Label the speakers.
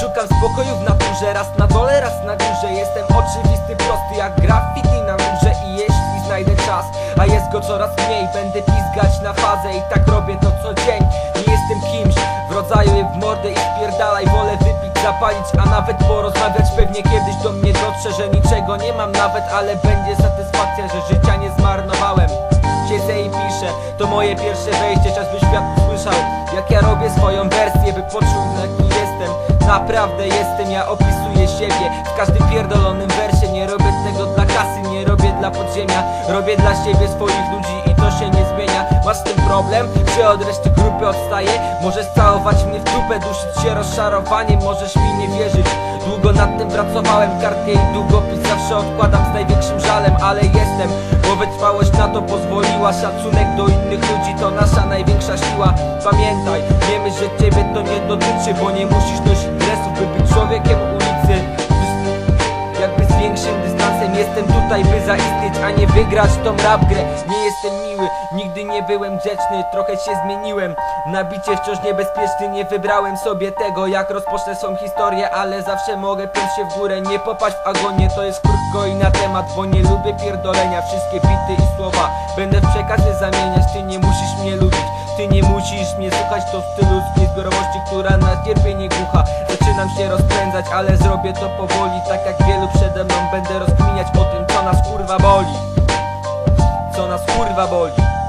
Speaker 1: Szukam spokoju w naturze, raz na dole, raz na górze. Jestem oczywisty, prosty jak graffiti na murze. I jeśli znajdę czas, a jest go coraz mniej Będę pizgać na fazę. I tak robię to co dzień. Nie jestem kimś w rodzaju je w mordę i spierdalaj. Wolę a nawet porozmawiać. Pewnie kiedyś do mnie dotrze, że niczego nie mam nawet Ale będzie satysfakcja, że życia nie zmarnowałem. Siedzę i piszę, to moje pierwsze wejście Czas by świat usłyszał, jak ja robię swoją wersję By poczuł, jaki jestem. Naprawdę jestem, ja opisuję siebie. W każdym pierdolonym wersie Nie robię tego dla kasy, nie robię dla podziemia. Robię dla siebie swoich ludzi i to się nie zmienia. Masz z tym problem? Czy od reszty grupy odstaję? Możesz całować mnie w dupę, dusić się rozczarowaniem. Możesz mi nie wierzyć. Długo nad tym pracowałem, kartkę i długopis zawsze odkładam z największym żalem Ale jestem, bo wytrwałość na to pozwoliła. Szacunek do innych ludzi to nasza największa siła. Pamiętaj, nie myśl, że ciebie to nie dotyczy Bo nie musisz nosić Jestem tutaj by zaistnieć, a nie wygrać tą rap grę Nie jestem miły, nigdy nie byłem grzeczny Trochę się zmieniłem, na bicie wciąż niebezpieczny Nie wybrałem sobie tego, jak rozpocznę swą historię Ale zawsze mogę piąć się w górę, nie popaść w agonię To jest krótko i na temat, bo nie lubię pierdolenia. Wszystkie bity i słowa będę w przekazy zamieniać. Ty nie musisz mnie lubić, ty nie musisz mnie słuchać. To w stylu złej zbiorowości, która na cierpienie głucha. Zaczynam się rozpędzać, ale zrobię to powoli Tak jak wielu przede mną. Będę rozkminiać tym, co nas kurwa boli. Co nas kurwa boli